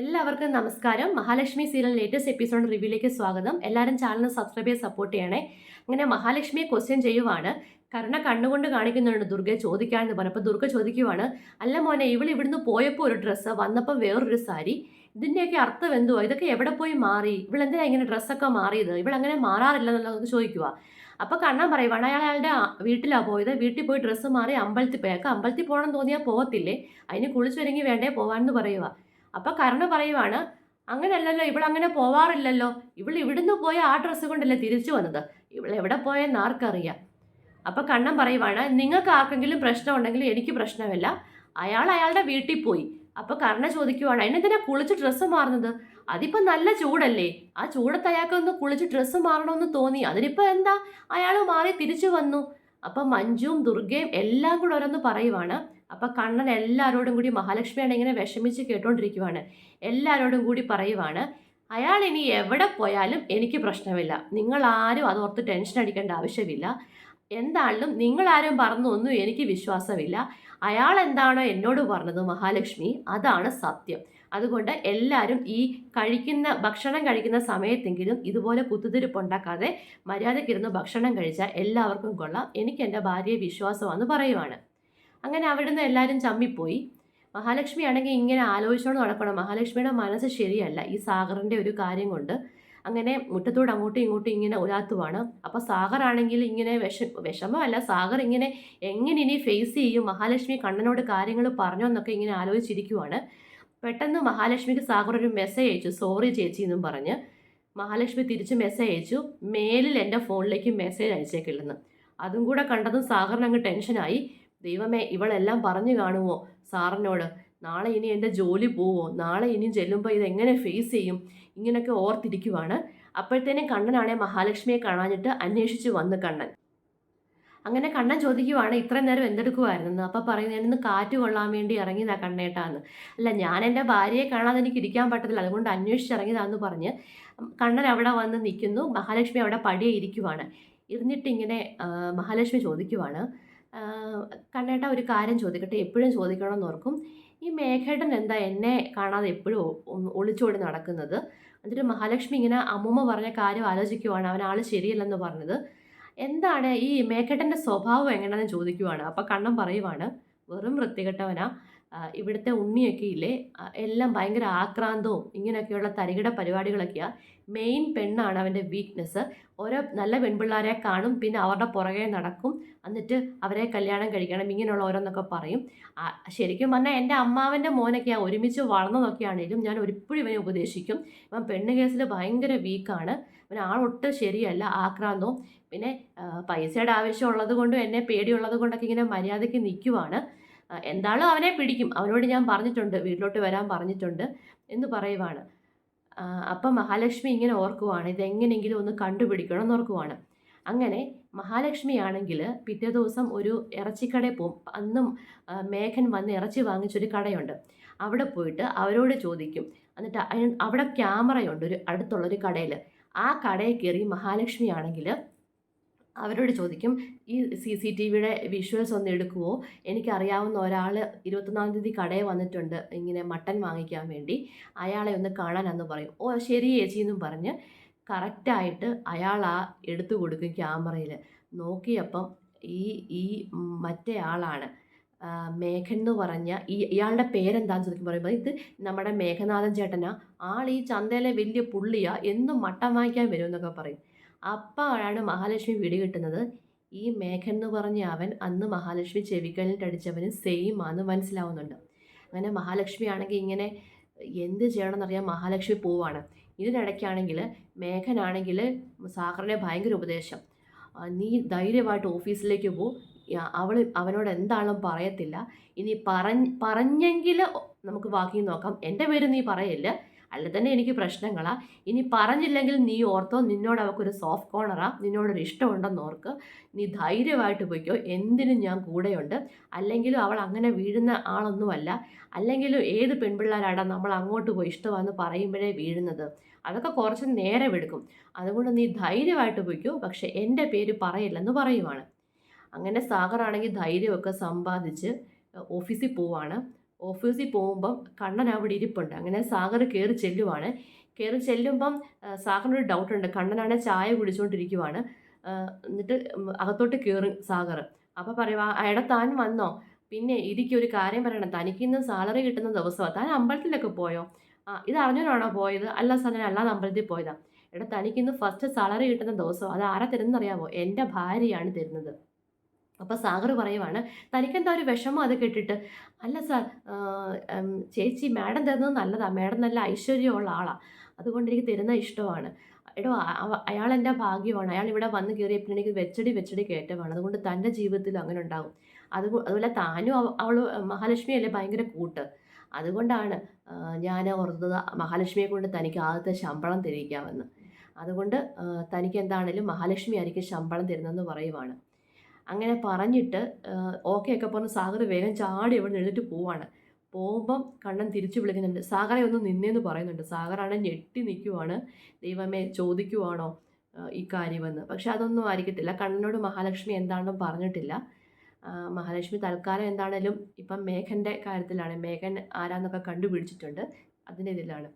എല്ലാവർക്കും നമസ്കാരം. Mahalakshmi serial latest episode റിവ്യൂലേക്ക് സ്വാഗതം. എല്ലാവരും ചാനൽ സബ്സ്ക്രൈബ് ചെയ്ത് സപ്പോർട്ട് ചെയ്യണേ. അങ്ങനെ മഹാലക്ഷ്മിയെ ക്വസ്റ്റ്യൻ ചെയ്യുവാണ്. കരുണ കണ്ണുകൊണ്ട് കാണിക്കുന്നുണ്ട് ദുർഗയെ ചോദിക്കാമെന്ന് പറഞ്ഞപ്പോൾ ദുർഗ ചോദിക്കുവാണ് അല്ല മോനെ ഇവൾ ഇവിടുന്ന് പോയപ്പോൾ ഒരു ഡ്രസ്സ് വന്നപ്പോൾ വേറൊരു സാരി ഇതിന്റെയൊക്കെ അർത്ഥം എന്തുവാ? ഇതൊക്കെ എവിടെ പോയി മാറി? ഇവൾ എന്തിനാണ് ഇങ്ങനെ ഡ്രസ്സൊക്കെ മാറിയത്? ഇവൾ അങ്ങനെ മാറാറില്ല എന്നുള്ളത് ചോദിക്കുക അപ്പോൾ കണ്ണൻ പറയുവാണ് അയാൾ അയാളുടെ വീട്ടിലാണ് പോയത്. വീട്ടിൽ പോയി ഡ്രസ്സ് മാറി അമ്പലത്തിൽ പോയേക്കാം അമ്പലത്തിൽ പോകണം തോന്നിയാൽ പോകത്തില്ലേ? അതിന് കുളിച്ചൊരുങ്ങി വേണ്ടേ പോകാമെന്ന് പറയുക അപ്പൊ കരുണ പറയുവാണ് അങ്ങനല്ലല്ലോ ഇവൾ അങ്ങനെ പോവാറില്ലല്ലോ. ഇവൾ ഇവിടുന്ന് പോയ ആ ഡ്രസ്സ് കൊണ്ടല്ലേ തിരിച്ചു വന്നത്? ഇവൾ എവിടെ പോയെന്ന് ആർക്കറിയാം? അപ്പോൾ കണ്ണൻ പറയുവാണ് നിങ്ങൾക്ക് ആർക്കെങ്കിലും പ്രശ്നം ഉണ്ടെങ്കിൽ എനിക്ക് പ്രശ്നമില്ല. അയാൾ അയാളുടെ വീട്ടിൽ പോയി. അപ്പോൾ കർണ ചോദിക്കുവാണ് അതിനെന്തിനാ കുളിച്ച് ഡ്രസ്സ് മാറുന്നത്? അതിപ്പോൾ നല്ല ചൂടല്ലേ? ആ ചൂടത്ത് അയാൾക്ക് ഒന്ന് കുളിച്ച് ഡ്രസ്സ് മാറണമെന്ന് തോന്നി. അതിനിപ്പോ എന്താ? അയാൾ മാറി തിരിച്ചു വന്നു. അപ്പൊ മഞ്ജുവും ദുർഗയും എല്ലാം കൂടെ ഓരോന്ന് പറയുവാണ് അപ്പൊ കണ്ണൻ എല്ലാവരോടും കൂടി മഹാലക്ഷ്മിയാണ് ഇങ്ങനെ വിഷമിച്ച് കേട്ടോണ്ടിരിക്കുവാണ്. എല്ലാവരോടും കൂടി പറയുവാണ് അയാൾ ഇനി എവിടെ പോയാലും എനിക്ക് പ്രശ്നമില്ല. നിങ്ങൾ ആരും അതോർത്ത് ടെൻഷൻ അടിക്കേണ്ട ആവശ്യമില്ല. എന്താണെങ്കിലും നിങ്ങളാരും പറഞ്ഞൊന്നും എനിക്ക് വിശ്വാസമില്ല. അയാൾ എന്താണോ എന്നോട് പറഞ്ഞത് മഹാലക്ഷ്മി അതാണ് സത്യം. അതുകൊണ്ട് എല്ലാവരും ഈ കഴിക്കുന്ന ഭക്ഷണം കഴിക്കുന്ന സമയത്തെങ്കിലും ഇതുപോലെ കുത്തുതിരിപ്പ് ഉണ്ടാക്കാതെ മര്യാദയ്ക്കിരുന്ന് ഭക്ഷണം കഴിച്ചാൽ എല്ലാവർക്കും കൊള്ളാം. എനിക്ക് എന്റെ ഭാര്യയെ വിശ്വാസമാണെന്ന് പറയുവാണ്. അങ്ങനെ അവിടുന്ന് എല്ലാവരും ചമ്മിപ്പോയി. മഹാലക്ഷ്മി ആണെങ്കിൽ ഇങ്ങനെ ആലോചിച്ചുകൊണ്ട് നടക്കണം. മഹാലക്ഷ്മിയുടെ മനസ്സ് ശരിയല്ല ഈ സാഗറിന്റെ ഒരു കാര്യം കൊണ്ട്. അങ്ങനെ മുറ്റത്തോട് അങ്ങോട്ടും ഇങ്ങോട്ടും ഇങ്ങനെ ഉലാത്തുവാണ്. അപ്പോൾ സാഗർ ആണെങ്കിൽ ഇങ്ങനെ വിഷ വിഷമമല്ല സാഗർ ഇങ്ങനെ എങ്ങനെ ഇനി ഫേസ് ചെയ്യും? മഹാലക്ഷ്മി കണ്ണനോട് കാര്യങ്ങൾ പറഞ്ഞോ എന്നൊക്കെ ഇങ്ങനെ ആലോചിച്ചിരിക്കുവാണ്. പെട്ടെന്ന് മഹാലക്ഷ്മിക്ക് സാഗർ ഒരു മെസ്സേജ് അയച്ചു. സോറി ചേച്ചി എന്നും പറഞ്ഞ് മഹാലക്ഷ്മി തിരിച്ച് മെസ്സേജ് അയച്ചു. മേലിൽ എന്റെ ഫോണിലേക്ക് മെസ്സേജ് അയച്ചേക്കില്ലെന്ന് അതും കൂടെ കണ്ടതും സാഗറിന് അങ്ങ് ടെൻഷനായി ദൈവമേ ഇവളെല്ലാം പറഞ്ഞു കാണുമോ? സാറിനോട് നാളെ ഇനി എന്റെ ജോലി പോവോ? നാളെ ഇനി ചെല്ലുമ്പോൾ ഇതെങ്ങനെ ഫേസ് ചെയ്യും? ഇങ്ങനെയൊക്കെ ഓർത്തിരിക്കുവാണ്. അപ്പോഴത്തേനും കണ്ണനാണെ മഹാലക്ഷ്മിയെ കാണാഞ്ഞിട്ട് അന്വേഷിച്ച് വന്ന് കണ്ണൻ. അങ്ങനെ കണ്ണൻ ചോദിക്കുവാണ് ഇത്രയും നേരം എന്തെടുക്കുമായിരുന്നു അപ്പോൾ പറയുന്നത് ഞാനിന്ന് കാറ്റ് കൊള്ളാൻ വേണ്ടി ഇറങ്ങിയതാ കണ്ണേട്ടാന്ന്. അല്ല ഞാൻ എന്റെ ഭാര്യയെ കാണാതെ എനിക്ക് ഇരിക്കാൻ പറ്റത്തില്ല. അതുകൊണ്ട് അന്വേഷിച്ചിറങ്ങിയതാന്ന് പറഞ്ഞ് കണ്ണൻ അവിടെ വന്ന് നിൽക്കുന്നു. മഹാലക്ഷ്മി അവിടെ പടിയെ ഇരിക്കുവാണ്. ഇരുന്നിട്ടിങ്ങനെ മഹാലക്ഷ്മി ചോദിക്കുവാണ് കണ്ണേട്ട ഒരു കാര്യം ചോദിക്കട്ടെ? എപ്പോഴും ചോദിക്കണമെന്ന് ഓർക്കും ഈ മേഘേട്ടൻ എന്താ എന്നെ കാണാതെ എപ്പോഴും ഒളിച്ചോടി നടക്കുന്നത്? എന്നിട്ട് മഹാലക്ഷ്മി ഇങ്ങനെ അമ്മൂമ്മ പറഞ്ഞ കാര്യം ആലോചിക്കുവാണ്. അവൻ ആൾ ശരിയല്ലെന്ന് പറഞ്ഞത്. എന്താണ് ഈ മേഘേട്ടന്റെ സ്വഭാവം എങ്ങനെയാണെന്ന് ചോദിക്കുവാണ്. അപ്പം കണ്ണൻ പറയുവാണ് വെറും വൃത്തികെട്ടവനാ. ഇവിടുത്തെ ഉണ്ണിയൊക്കെ ഇല്ലേ? എല്ലാം ഭയങ്കര ആക്രാന്തവും ഇങ്ങനെയൊക്കെയുള്ള തരികിട പരിപാടികളൊക്കെയാണ് മെയിൻ പെണ്ണാണ് അവന്റെ വീക്ക്നെസ് ഓരോ നല്ല പെൺപിള്ളേരെ കാണും പിന്നെ അവരുടെ പുറകെ നടക്കും. എന്നിട്ട് അവരെ കല്യാണം കഴിക്കണം ഇങ്ങനെയുള്ള ഓരോന്നൊക്കെ പറയും. ശരിക്കും പറഞ്ഞാൽ എന്റെ അമ്മാവന്റെ മോനൊക്കെയാണ് ഒരുമിച്ച് വളർന്നതൊക്കെയാണെങ്കിലും ഞാൻ ഒരിപ്പോഴും ഇവനെ ഉപദേശിക്കും. ഇവൻ പെണ്ണ് കേസിൽ ഭയങ്കര വീക്കാണ് ഇവൻ ആളൊട്ടും ശരിയല്ല ആക്രാന്തവും. പിന്നെ പൈസയുടെ ആവശ്യമുള്ളത് കൊണ്ടും എന്നെ പേടിയുള്ളത് കൊണ്ടൊക്കെ ഇങ്ങനെ മര്യാദയ്ക്ക് നിൽക്കുവാണ് ആ, എന്തായാലും അവനെ പിടിക്കും. അവനോട് ഞാൻ പറഞ്ഞിട്ടുണ്ട് വീട്ടിലോട്ട് വരാൻ പറഞ്ഞിട്ടുണ്ട് എന്ന് പറയുവാണ്. അപ്പം മഹാലക്ഷ്മി ഇങ്ങനെ ഓർക്കുവാണ് ഇതെങ്ങനെയെങ്കിലും ഒന്ന് കണ്ടുപിടിക്കണം എന്ന് ഓർക്കുവാണ്. അങ്ങനെ മഹാലക്ഷ്മി ആണെങ്കിൽ പിറ്റേ ദിവസം ഒരു ഇറച്ചിക്കടയിൽ പോകും. അന്നും മേഘൻ വന്ന് ഇറച്ചി വാങ്ങിച്ചൊരു കടയുണ്ട്. അവിടെ പോയിട്ട് അവരോട് ചോദിക്കും. എന്നിട്ട് അവിടെ ക്യാമറയുണ്ട് ഒരു അടുത്തുള്ളൊരു കടയിൽ ആ കടയിൽ കയറി മഹാലക്ഷ്മി ആണെങ്കിൽ അവരോട് ചോദിക്കും ഈ സി സി ടി വിയുടെ വിഷ്വൽസ് ഒന്ന് എടുക്കുമോ എനിക്കറിയാവുന്ന ഒരാൾ ഇരുപത്തൊന്നാം തീയതി കടയിൽ വന്നിട്ടുണ്ട് ഇങ്ങനെ മട്ടൻ വാങ്ങിക്കാൻ വേണ്ടി. അയാളെ ഒന്ന് കാണാനെന്ന് പറയും. ഓ ശരി ചേച്ചി എന്നും പറഞ്ഞ് കറക്റ്റായിട്ട് അയാൾ ആ എടുത്തു കൊടുക്കും ക്യാമറയിൽ നോക്കിയപ്പം ഈ ഈ മറ്റേ ആളാണ്. മേഘൻ എന്ന് പറഞ്ഞ ഈ ഇയാളുടെ പേരെന്താന്ന് ചോദിക്കും പറയുമ്പോൾ ഇത് നമ്മുടെ മേഘനാഥൻ ചേട്ടനാ. ആൾ ഈ ചന്തയിലെ വലിയ പുള്ളിയാ. എന്നും മട്ടൻ വാങ്ങിക്കാൻ വരും എന്നൊക്കെ പറയും. അപ്പോഴാണ് മഹാലക്ഷ്മി പിടി കിട്ടുന്നത്. ഈ മേഘൻ എന്ന് പറഞ്ഞ അവൻ അന്ന് മഹാലക്ഷ്മി ചെവിക്കലിട്ട് അടിച്ചവന് സെയിം ആണെന്ന് മനസ്സിലാവുന്നുണ്ട്. അങ്ങനെ മഹാലക്ഷ്മി ആണെങ്കിൽ ഇങ്ങനെ എന്ത് ചെയ്യണമെന്നറിയാൻ മഹാലക്ഷ്മി പോവാണ്. ഇതിനിടയ്ക്കാണെങ്കിൽ മേഘനാണെങ്കിൽ സാഗറിനെ ഭയങ്കര ഉപദേശം. നീ ധൈര്യമായിട്ട് ഓഫീസിലേക്ക് പോ. അവൾ അവനോട് എന്താണെന്നും പറയത്തില്ല. ഇനി പറഞ്ഞ് പറഞ്ഞെങ്കിൽ നമുക്ക് ബാക്കി നോക്കാം. എന്റെ പേര് നീ പറയില്ല? അല്ല തന്നെ എനിക്ക് പ്രശ്നങ്ങളാണ് ഇനി പറഞ്ഞില്ലെങ്കിൽ നീ ഓർത്തോ നിന്നോട് അവൾക്കൊരു സോഫ്റ്റ് കോർണറാ നിന്നോടൊരു ഇഷ്ടമുണ്ടെന്ന് ഓർക്ക്. നീ ധൈര്യമായിട്ട് പോയിക്കോ. എന്തിനും ഞാൻ കൂടെയുണ്ട്. അല്ലെങ്കിലും അവൾ അങ്ങനെ വീഴുന്ന ആളൊന്നുമല്ല. അല്ലെങ്കിലും ഏത് പെൺപിള്ളേരാടാ നമ്മൾ അങ്ങോട്ട് പോയി ഇഷ്ടമാണെന്ന് പറയുമ്പോഴേ വീഴുന്നത്? അതൊക്കെ കുറച്ച് നേരം എടുക്കും. അതുകൊണ്ട് നീ ധൈര്യമായിട്ട് പോയിക്കോ. പക്ഷെ എന്റെ പേര് പറയില്ലെന്ന് പറയുവാണ്. അങ്ങനെ സാഗറാണെങ്കിൽ ധൈര്യമൊക്കെ സമ്പാദിച്ച് ഓഫീസിൽ പോവാണ്. ഓഫീസിൽ പോകുമ്പം കണ്ണൻ അവിടെ ഇരിപ്പുണ്ട്. അങ്ങനെ സാഗർ കയറി ചെല്ലുവാണ്. കയറി ചെല്ലുമ്പം സാഗറിനൊരു ഡൗട്ടുണ്ട് കണ്ണനാണ് ചായ കുടിച്ചുകൊണ്ടിരിക്കുവാണ് എന്നിട്ട് അകത്തോട്ട് കയറും സാഗർ. അപ്പോൾ പറയുക അയാളെ താൻ വന്നോ? പിന്നെ ഇരിക്കും ഒരു കാര്യം പറയണം. തനിക്ക് ഇന്ന് സാലറി കിട്ടുന്ന ദിവസമാണ് താൻ അമ്പലത്തിലൊക്കെ പോയോ? ആ ഇത് അറിഞ്ഞോനാണോ പോയത്? അല്ല സാർ ഞാൻ അല്ലാതെ അമ്പലത്തിൽ പോയതാണ് എടാ തനിക്ക് ഇന്ന് ഫസ്റ്റ് സാലറി കിട്ടുന്ന ദിവസം അത് ആരാ തരുന്നറിയാമോ എന്റെ ഭാര്യയാണ് തരുന്നത്. അപ്പോൾ സാഗർ പറയുവാണ് തനിക്ക് എന്താ ഒരു വിഷമം അത് കേട്ടിട്ട്? അല്ല സാർ ചേച്ചി മാഡം തരുന്നത് നല്ലതാണ് മാഡം നല്ല ഐശ്വര്യമുള്ള ആളാണ് അതുകൊണ്ട് എനിക്ക് തരുന്ന ഇഷ്ടമാണ്. എടോ അയാൾ എന്റെ ഭാഗ്യമാണ്. അയാൾ ഇവിടെ വന്ന് കയറിയപ്പോൾ എനിക്ക് വെച്ചടി വെച്ചടി കയറ്റമാണ്. അതുകൊണ്ട് തന്റെ ജീവിതത്തിൽ അങ്ങനെ ഉണ്ടാകും അത് അതുപോലെ താനും അവൾ മഹാലക്ഷ്മി അല്ലേ ഭയങ്കര കൂട്ട്. അതുകൊണ്ടാണ് ഞാൻ ഓർത്തത് മഹാലക്ഷ്മിയെ കൊണ്ട് തനിക്ക് ആദ്യത്തെ ശമ്പളം തിരിക്കാമെന്ന് അതുകൊണ്ട് തനിക്ക് എന്താണേലും മഹാലക്ഷ്മി ആയിരിക്കും ശമ്പളം തരുന്നതെന്ന് പറയുവാണ്. അങ്ങനെ പറഞ്ഞിട്ട് ഓക്കെ ഒക്കെ പറഞ്ഞ് സാഗർ വേഗം ചാടി ഇവിടെ എഴുന്നേറ്റ് പോവാണ്. പോകുമ്പം കണ്ണൻ തിരിച്ചു വിളിക്കുന്നുണ്ട്. സാഗറെ ഒന്ന് നിന്നേന്ന് പറയുന്നുണ്ട്. സാഗറാണ് ഞെട്ടി നിൽക്കുവാണ് ദൈവമേ ചോദിക്കുവാണോ ഈ കാര്യമെന്ന്? പക്ഷെ അതൊന്നും ആയിരിക്കത്തില്ല. കണ്ണനോട് മഹാലക്ഷ്മി എന്താണെന്നും പറഞ്ഞിട്ടില്ല. മഹാലക്ഷ്മി തൽക്കാലം എന്താണേലും ഇപ്പം മേഘന്റെ കാര്യത്തിലാണ്. മേഘൻ ആരാന്നൊക്കെ കണ്ടുപിടിച്ചിട്ടുണ്ട്. അതിന്റെ ഇതിലാണ്.